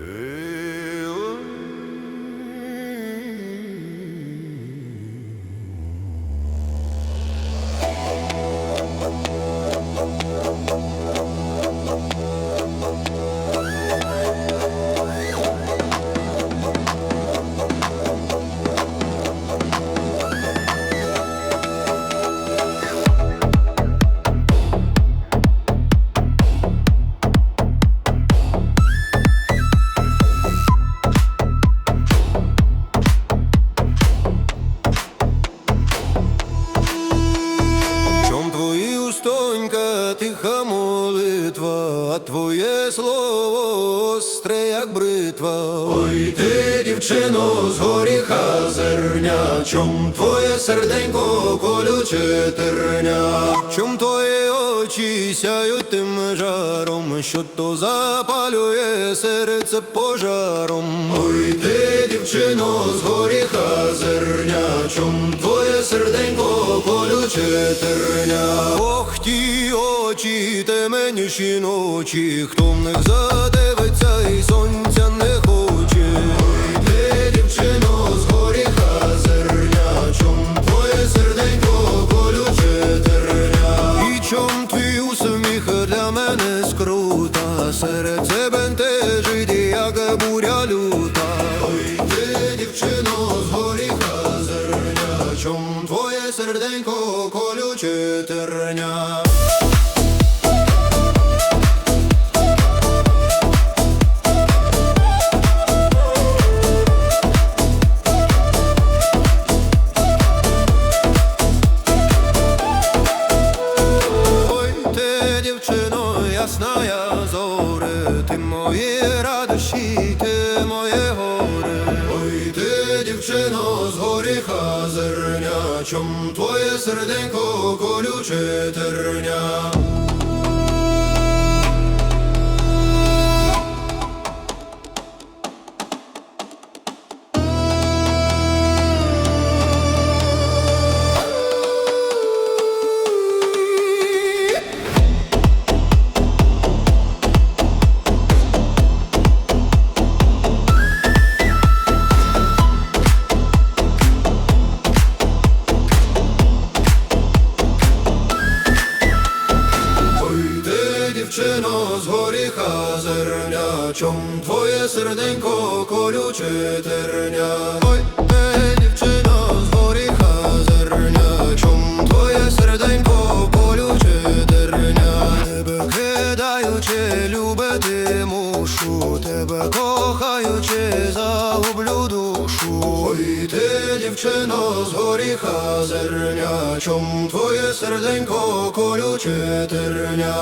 Hey. Тиха молитва, а твоє слово остре, як бритва. Ой, ти, дівчино, з горіха зерня, чом твоє серденько колюче терня, чом твої очі сяють тим жаром, що то запалює серце пожаром. Ой, ти, дівчино, з горіха зерня, чом твоє серденько колюче терня. Ох, ті очі, теменіші ночі, хто в них задивиться і сонця не хоче. Ой, дівчино, з горіха твоє серденько колюче терня. І твій усміх для мене скрута, серце бентежить, як буря люта. Ой, ти, дівчино, з горіха зерня, чом твоє серденько колюче терня. Ой, ти, дівчино, ясна я зоре, ти мої радощі, зерня, чом твоє серденько колюче терня. Чом твоє серденько колюче терня. Ой, ти, дівчино, з горіха зерня, чом твоє серденько колюче терня. Тебе кидаючи, любити мушу, тебе кохаючи, загублю душу. Ой, ти, дівчино, з горіха зерня, чом твоє серденько колюче терня.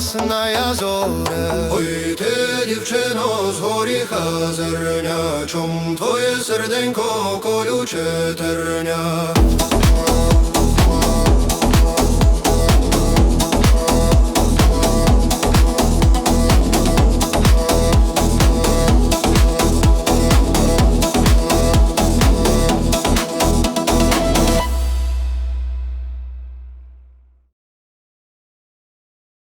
Ясна я зоре, ой ти, дівчино, з горіха зерня, чом твоє серденько колюче терня.